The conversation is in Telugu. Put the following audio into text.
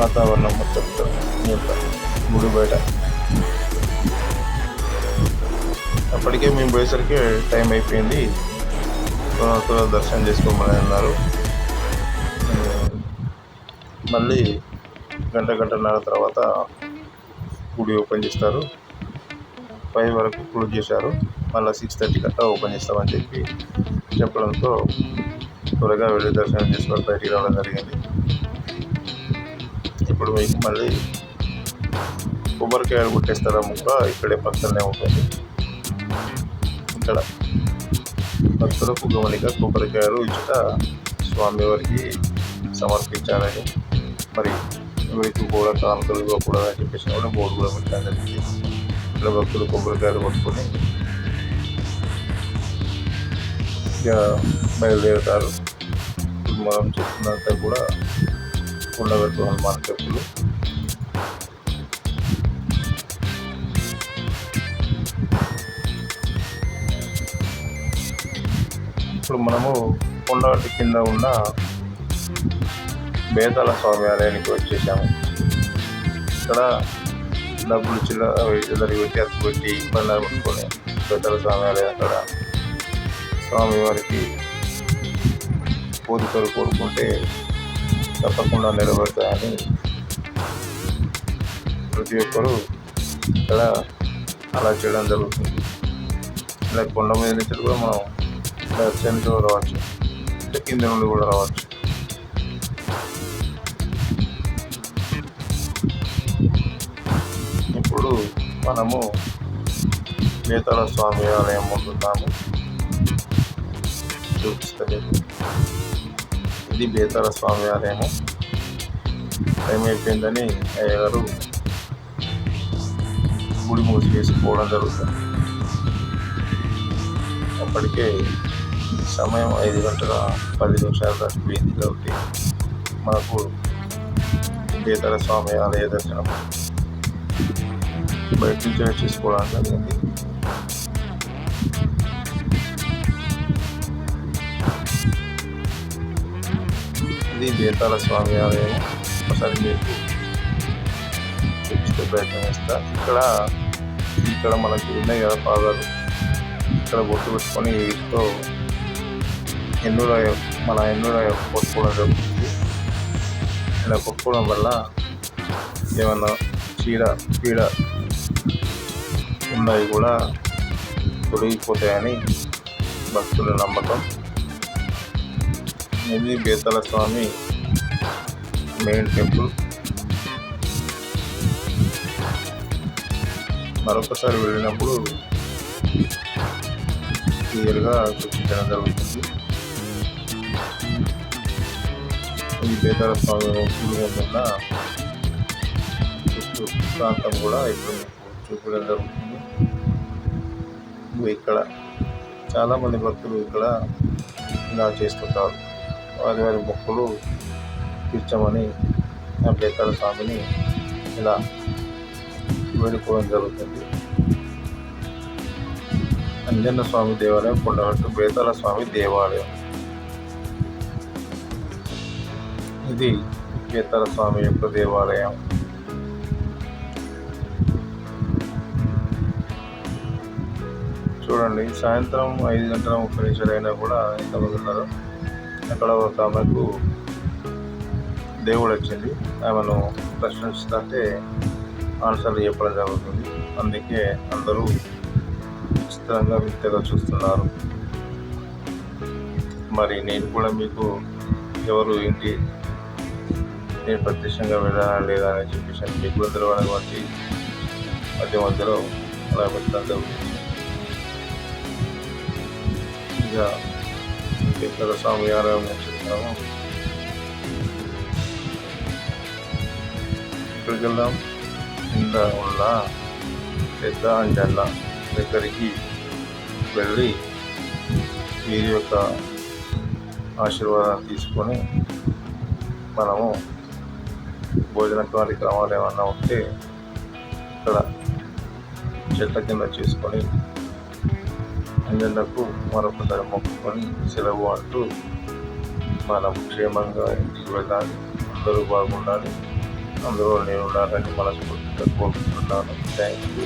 వాతావరణం మొత్తం ఈ గుడి బయట. అప్పటికే మేము పోయేసరికి టైం అయిపోయింది. భగవంతుల దర్శనం చేసుకోమని అన్నారు. మళ్ళీ గంట గంటన్నర తర్వాత గుడి ఓపెన్ చేస్తారు. ఫైవ్ వరకు క్లోజ్ చేశారు. మళ్ళీ సిక్స్ థర్టీ కట్టా ఓపెన్ చేస్తామని చెప్పి చెప్పడంతో త్వరగా వెళ్ళి దర్శనం చేసుకొని బయటికి రావడం జరిగింది. ఇప్పుడు మీకు మళ్ళీ కొబ్బరికాయలు కొట్టేస్తారా ముక్క? ఇక్కడే పక్కనే ఉంటుంది. ఇక్కడ భక్తులకు గమనిక కొబ్బరికాయలు ఇచ్చుట స్వామివారికి సమర్పించాలని మరి ఎవరికి కూడా కానుకలు ఇవ్వకూడదని చెప్పేసి కూడా బోర్డు కూడా పెట్టాను జరిగింది ఇక్కడ భక్తులు కొబ్బరికాయలు కొట్టుకొని ఇక బయలుదేరుతారు. మనం చెప్తున్నంత కూడా ఉండబెట్టు హనుమాన్ చెప్పులు. ఇప్పుడు మనము కొండగట్టు కింద ఉన్న బేతాల స్వామి ఆలయానికి వచ్చేసాము. ఇక్కడ డబ్బులు చిల్ల ఇద్దరికి పెట్టి అప్పు పెట్టి ఇబ్బంది పెట్టుకొని బేతాల స్వామి ఆలయం అక్కడ స్వామివారికి కోరికలు కోరుకుంటే తప్పకుండా నిలబడతాయని ప్రతి ఒక్కరూ ఇలా అలా చేయడం జరుగుతుంది. ఇలా కొండ మీద నుంచి కూడా మనం దర్శనంతో రావచ్చు. అంటే కింద నుండి కూడా రావచ్చు. ఇప్పుడు మనము నేతల స్వామి ఆలయం ముందున్నాము. చూపిస్తలేదు. ఇది బేతార స్వామి ఆలయము. టైం అయిపోయిందని అయ్యగారు గుడి మూసివేసిపోవడం జరుగుతుంది. అప్పటికే సమయం ఐదు గంటల పది నిమిషాలు దాటిపోయింది కాబట్టి మనకు బేతార స్వామి ఆలయ దర్శనం బయట నుంచి చేసుకోవడం జరిగింది. గీతాల స్వామి ఆలయం ఒకసారి మీకు చూపించే ప్రయత్నం చేస్తా. ఇక్కడ ఇక్కడ మనకి ఉన్నాయి కదా పాదాలు. ఇక్కడ బొట్టు పెట్టుకొని వీటితో ఎన్నుల మన ఎన్నుల కొట్టుకోవడం జరుగుతుంది. ఇలా కొట్టుకోవడం వల్ల ఏమన్నా చీడ పీడ ఉన్నాయి కూడా తొలగిపోతాయని భక్తుల నమ్మకం. ఇది బేతల స్వామి మెయిన్ టెంపుల్. మరొకసారి వెళ్ళినప్పుడు క్లియర్గా చూపించడం జరుగుతుంది. ఈ బేతాళ స్వామి ఉన్న చుట్టూ ప్రాంతం కూడా ఇప్పుడు చూపించడం జరుగుతుంది. ఇక్కడ చాలామంది భక్తులు ఇక్కడ ఇలా చేస్తుంటారు. వారి వారి మొక్కలు తీర్చమని ఆ స్వామిని ఇలా వేడుకోవడం జరుగుతుంది. అంజన్న స్వామి దేవాలయం కొండగట్టు బేతాల స్వామి దేవాలయం. ఇది బేతాల స్వామి యొక్క దేవాలయం. చూడండి సాయంత్రం ఐదు గంటల ముప్పై నిమిషాలు అయినా కూడా ఎంతమంది ఉన్నారు అక్కడ ఒక ఆమెకు దేవుడు వచ్చింది ఆమెను ప్రశ్నిస్తుంటే ఆన్సర్లు చెప్పడం జరుగుతుంది. అందుకే అందరూ విచిత్రంగా వింతగా చూస్తున్నారు. మరి నేను కూడా మీకు ఎవరు ఏంటి? నేను ప్రత్యక్షంగా వెళ్ళానా లేదా అని చెప్పేసి మీకు కూడా తెలియనటువంటి మధ్య మధ్యలో అలా పెట్టడం జరుగుతుంది. ఇక స్వామి ఆలయం చెప్తున్నాము ఇక్కడికి వెళ్దాం? కింద ఉన్న పెద్ద అంజన్న దగ్గరికి వెళ్ళి వీరి యొక్క ఆశీర్వాదాన్ని తీసుకొని మనము భోజన కార్యక్రమాలు ఏమన్నా ఉంటే ఇక్కడ చెట్ల కింద చేసుకొని అంజన్నకు మరొకసారి మొక్కుకొని సెలవు అంటూ మనం క్షేమంగా ఇంటికి వెళ్ళాలి. అందరూ బాగుండాలి. అందులో నేను ఉండాలని మనస్ఫూర్తిగా కోరుకుంటున్నాను. Thank you